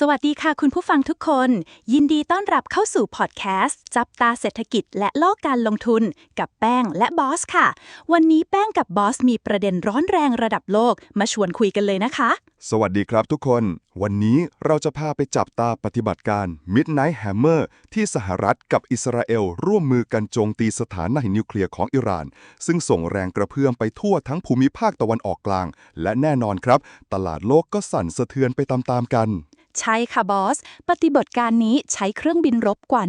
สวัสดีค่ะคุณผู้ฟังทุกคน ยินดีต้อนรับเข้าสู่พอดแคสต์ จับตาเศรษฐกิจและโลกการลงทุน กับแป้งและบอสค่ะ วันนี้แป้งกับบอสมีประเด็นร้อนแรงระดับโลกมาชวนคุยกันเลยนะคะ สวัสดีครับทุกคน วันนี้เราจะพาไปจับตาปฏิบัติการ Midnight Hammer ที่สหรัฐกับอิสราเอล ร่วมมือกันโจมตีสถานหินนิวเคลียร์ของอิหร่าน ซึ่งส่งแรงกระเพื่อมไปทั่วทั้งภูมิภาคตะวันออกกลาง และแน่นอนครับ ตลาดโลกก็สั่นสะเทือนไปตามๆกัน ใช่ค่ะบอส ปฏิบัติการนี้ใช้เครื่องบินรบกว่า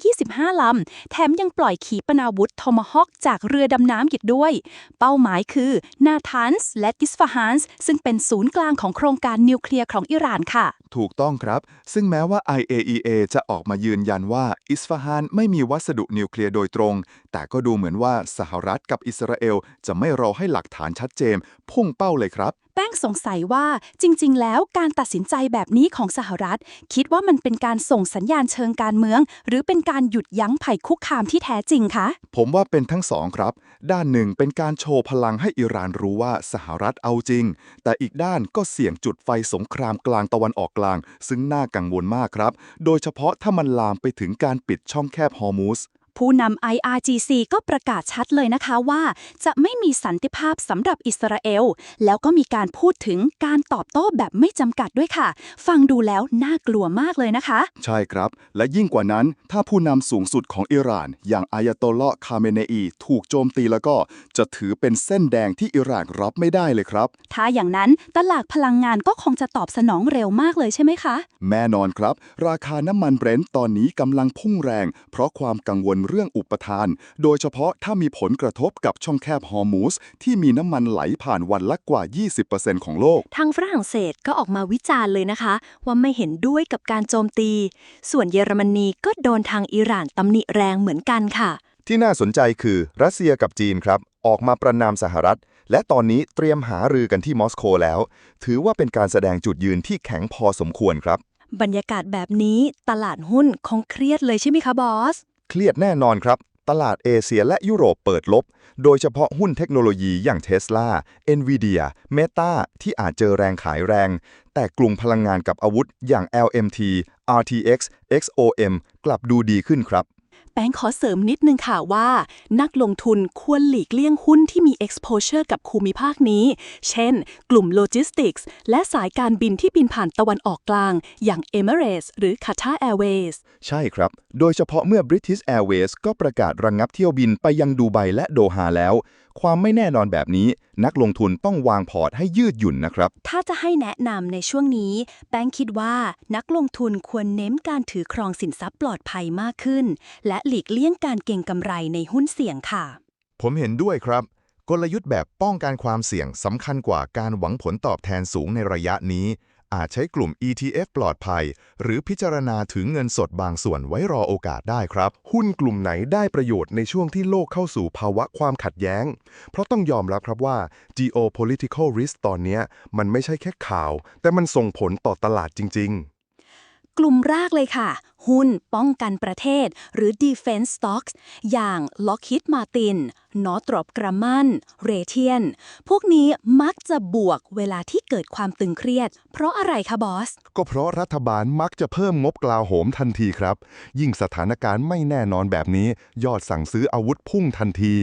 125 ลำ แถมยังปล่อยขีปนาวุธโทมฮอกจากเรือดำน้ำอีกด้วย เป้าหมายคือ นาทานส์และอิสฟาฮานส์ซึ่งเป็นศูนย์กลางของโครงการนิวเคลียร์ของอิหร่านค่ะ ถูกต้องครับ ซึ่งแม้ว่า IAEA จะออกมายืนยันว่าอิสฟาฮานไม่มีวัสดุนิวเคลียร์โดยตรง แต่ก็ดูเหมือนว่าสหรัฐกับอิสราเอลจะไม่รอให้หลักฐานชัดเจนพุ่งเป้าเลยครับ แป้งสงสัยว่าจริง ๆ แล้วการตัดสินใจแบบนี้ของสหรัฐ คิดว่ามันเป็นการส่งสัญญาณเชิงการเมือง หรือเป็นการหยุดยั้งภัยคุกคามที่แท้จริงคะ ผมว่าเป็นทั้งสองครับ ด้านหนึ่งเป็นการโชว์พลังให้อิหร่านรู้ว่าสหรัฐเอาจริง แต่อีกด้านก็เสี่ยงจุดไฟสงครามกลางตะวันออกกลาง ซึ่งน่ากังวลมากครับ โดยเฉพาะถ้ามันลามไปถึงการปิดช่องแคบฮอร์มูส ผู้นำ IRGC ก็ประกาศชัดเลยนะคะว่า จะไม่มีสันติภาพสำหรับอิสราเอล แล้วก็มีการพูดถึงการตอบโต้แบบไม่จำกัดด้วยค่ะ ฟังดูแล้วน่ากลัวมากเลยนะคะ ใช่ครับ และยิ่งกว่านั้น ถ้าผู้นำสูงสุดของอิหร่าน อย่างอายาโตลลอฮ์คาเมเนอี ถูกโจมตีแล้วก็ จะถือเป็นเส้นแดงที่อิหร่านรับไม่ได้เลยครับ ถ้าอย่างนั้นตลาดพลังงานก็คงจะตอบสนองเร็วมากเลยใช่ไหมคะ แน่นอนครับ ราคาน้ำมันเบรนท์ตอนนี้กำลังพุ่งแรง เพราะความกังวลเรื่องอุปทาน โดยเฉพาะถ้ามีผลกระทบกับช่องแคบฮอร์มูสที่มีน้ำมันไหลผ่านวันละกว่า 20%ของโลก ทางฝรั่งเศสก็ออกมาวิจารณ์เลยนะคะ ว่าไม่เห็นด้วยกับการโจมตี ส่วนเยอรมนีก็โดนทางอิหร่านตำหนิแรงเหมือนกันค่ะ ที่น่าสนใจคือรัสเซียกับจีนครับ ออกมาประนามสหรัฐ และตอนนี้เตรียมหารือกันที่มอสโกแล้ว ถือว่าเป็นการแสดงจุดยืนที่แข็งพอสมควรครับ บรรยากาศแบบนี้ตลาดหุ้นคงเครียดเลยใช่ไหมคะบอส เครียดแน่นอนครับ ตลาดเอเชียและยุโรปเปิดลบ โดยเฉพาะหุ้นเทคโนโลยีอย่าง Tesla Nvidia Meta ที่อาจเจอแรงขายแรง แต่กลุ่มพลังงานกับอาวุธอย่าง LMT RTX XOM กลับดูดีขึ้นครับแป้งขอเสริมนิดนึงค่ะว่า นักลงทุนควรหลีกเลี่ยงหุ้นที่มี exposure กับภูมิภาคนี้ เช่น กลุ่มโลจิสติกส์และสายการบินที่บินผ่านตะวันออกกลาง อย่าง Emirates หรือ Qatar Airways ใช่ครับ โดยเฉพาะเมื่อ British Airways ก็ประกาศระงงับเที่ยวบินไปยังดูไบและโดฮาแล้ว ความไม่แน่นอนแบบนี้ นักลงทุนต้องวางพอร์ตให้ยืดหยุ่นนะครับ ถ้าจะให้แนะนำในช่วงนี้แป้งคิดว่านักลงทุนควรเน้นการถือครองสินทรัพย์ปลอดภัยมากขึ้น และหลีกเลี่ยงการเก็งกำไรในหุ้นเสี่ยงค่ะ ผมเห็นด้วยครับ กลยุทธ์แบบป้องกันความเสี่ยงสำคัญกว่าการหวังผลตอบแทนสูงในระยะนี้ อาจใช้กลุ่ม ETF ปลอดภัย หรือพิจารณาถึงเงินสดบางส่วนไว้รอโอกาสได้ครับ หุ้นกลุ่มไหนได้ประโยชน์ในช่วงที่โลกเข้าสู่ภาวะความขัดแย้ง เพราะต้องยอมรับครับว่า geopolitical risk ตอนนี้มันไม่ใช่แค่ข่าว แต่มันส่งผลต่อตลาดจริง ๆ กลุ่มแรกเลยค่ะ หุ้นป้องกันประเทศ หรือ defense stocks อย่าง Lockheed Martin Northrop Grumman Raytheon พวกนี้มักจะบวกเวลาที่เกิดความตึงเครียด เพราะอะไรคะบอส ก็เพราะรัฐบาลมักจะเพิ่มงบกลาโหมทันทีครับ ยิ่งสถานการณ์ไม่แน่นอนแบบนี้ ยอดสั่งซื้ออาวุธพุ่งทันที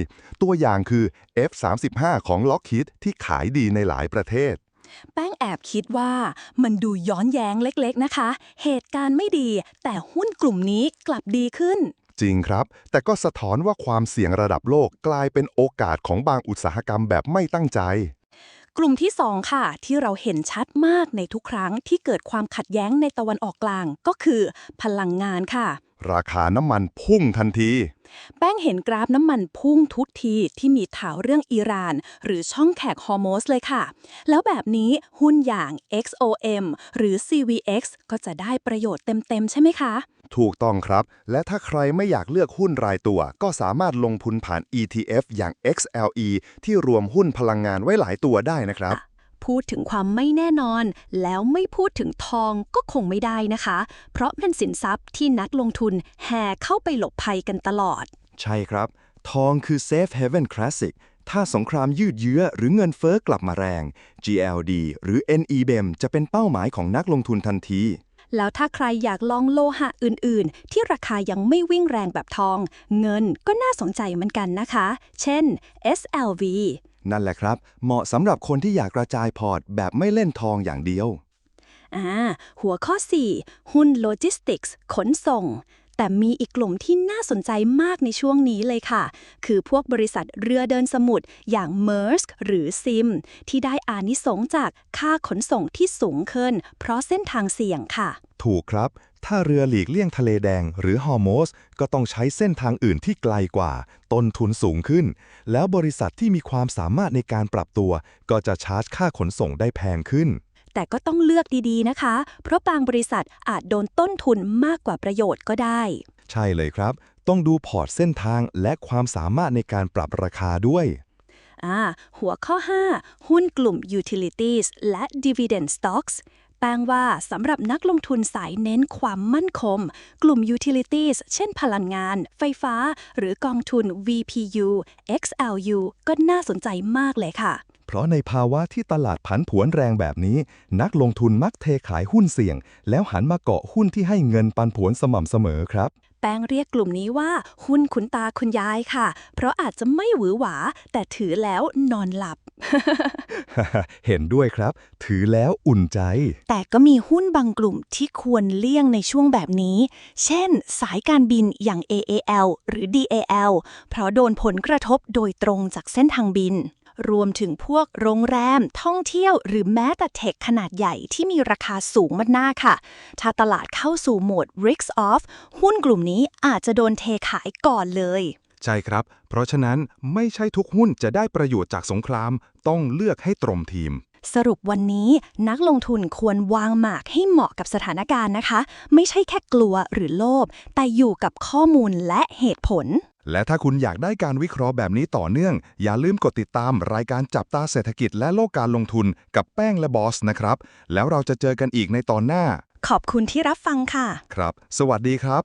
ตัวอย่างคือ F-35 ของ Lockheed ที่ขายดีในหลายประเทศ แป้งแอบคิดว่ามันดูย้อนแย้งเล็กๆนะคะ เหตุการณ์ไม่ดี แต่หุ้นกลุ่มนี้กลับดีขึ้น จริงครับ แต่ก็สะท้อนว่าความเสี่ยงระดับโลกกลายเป็นโอกาสของบางอุตสาหกรรมแบบไม่ตั้งใจ กลุ่มที่ 2 ค่ะ ที่เราเห็นชัดมากในทุกครั้งที่เกิดความขัดแย้งในตะวันออกกลางก็คือ พลังงานค่ะ ราคาน้ำมันพุ่งทันที แป้งเห็นกราฟน้ำมันพุ่งทุกทีที่มีข่าวเรื่องอิหร่าน หรือช่องแขกฮอร์โมสเลยค่ะ แล้วแบบนี้หุ้นอย่าง XOM หรือ CVX ก็จะได้ประโยชน์เต็ม ๆ ใช่ไหมคะ ถูกต้องครับ และถ้าใครไม่อยากเลือกหุ้นรายตัว ก็สามารถลงทุนผ่าน ETF อย่าง XLE ที่รวมหุ้นพลังงานไว้หลายตัวได้นะครับ พูดถึงความไม่แน่นอน แล้วไม่พูดถึงทองก็คงไม่ได้นะคะ เพราะเป็นสินทรัพย์ที่นักลงทุนแห่เข้าไปหลบภัยกันตลอด ใช่ครับ ทองคือ Safe Haven Classic ถ้าสงครามยืดเยื้อหรือเงินเฟ้อกลับมาแรง GLD หรือ NEBM จะเป็นเป้าหมายของนักลงทุนทันที แล้วถ้าใครอยากลองโลหะอื่น ๆ ที่ราคายังไม่วิ่งแรงแบบทอง เงินก็น่าสนใจเหมือนกันนะคะ เช่น SLV นั่นแหละครับ เหมาะสำหรับคนที่อยากกระจายพอร์ตแบบไม่เล่นทองอย่างเดียว อ่า หัวข้อ 4 หุ้นโลจิสติกส์ขนส่ง แต่มีอีกกลุ่มที่น่าสนใจมากในช่วงนี้เลยค่ะ คือพวกบริษัทเรือเดินสมุทรอย่าง m e r s k หรือ Sim ที่ได้อานิสงจากค่าขนส่งที่สูงขึ้น เพราะเส้นทางเสี่ยงค่ะ ถูกครับ ถ้าเรือหลีกเลี่ยงทะเลแดงหรือฮอร์โมสก็ต้องใช้เส้นทางอื่นที่ไกลกว่า ต้นทุนสูงขึ้น แล้วบริษัทที่มีความสามารถในการปรับตัว ก็จะชาร์จค่าขนส่งได้แพงขึ้น แต่ก็ต้องเลือกดีๆนะคะ เพราะบางบริษัทอาจโดนต้นทุนมากกว่าประโยชน์ก็ได้ ใช่เลยครับ ต้องดูพอร์ตเส้นทางและความสามารถในการปรับราคาด้วยอ่าหัวข้อ 5 หุ้นกลุ่ม utilities และ dividend stocks แปลว่าสำหรับนักลงทุนสายเน้นความมั่นคง กลุ่ม utilities เช่นพลังงาน ไฟฟ้า หรือกองทุน VPU XLU ก็น่าสนใจมากเลยค่ะ เพราะในภาวะที่ตลาดผันผวนแรงแบบนี้ นักลงทุนมักเทขายหุ้นเสี่ยง แล้วหันมาเกาะหุ้นที่ให้เงินปันผวนสม่ำเสมอครับ แป้งเรียกกลุ่มนี้ว่า หุ้นคุณตาคุณยายค่ะ เพราะอาจจะไม่หวือหวา แต่ถือแล้วนอนหลับ เห็นด้วยครับ ถือแล้วอุ่นใจ แต่ก็มีหุ้นบางกลุ่มที่ควรเลี่ยงในช่วงแบบนี้ เช่น สายการบินอย่าง AAL หรือ DAL เพราะโดนผลกระทบโดยตรงจากเส้นทางบิน รวมถึงพวกโรงแรม ท่องเที่ยว หรือแม้แต่เทคขนาดใหญ่ที่มีราคาสูงมากหน้าค่ะ ถ้าตลาดเข้าสู่โหมด risk off หุ้นกลุ่มนี้อาจจะโดนเทขายก่อนเลย ใช่ครับ เพราะฉะนั้นไม่ใช่ทุกหุ้นจะได้ประโยชน์จากสงคราม ต้องเลือกให้ตรงทีมสรุปวันนี้นักลงทุนควรวางหมากให้เหมาะกับสถานการณ์นะคะ ไม่ใช่แค่กลัวหรือโลภแต่อยู่กับข้อมูลและเหตุผล และถ้าคุณอยากได้การวิเคราะห์แบบนี้ต่อเนื่อง อย่าลืมกดติดตามรายการจับตาเศรษฐกิจและโลกการลงทุนกับแป้งและบอสนะครับ แล้วเราจะเจอกันอีกในตอนหน้า ขอบคุณที่รับฟังค่ะ ครับ สวัสดีครับ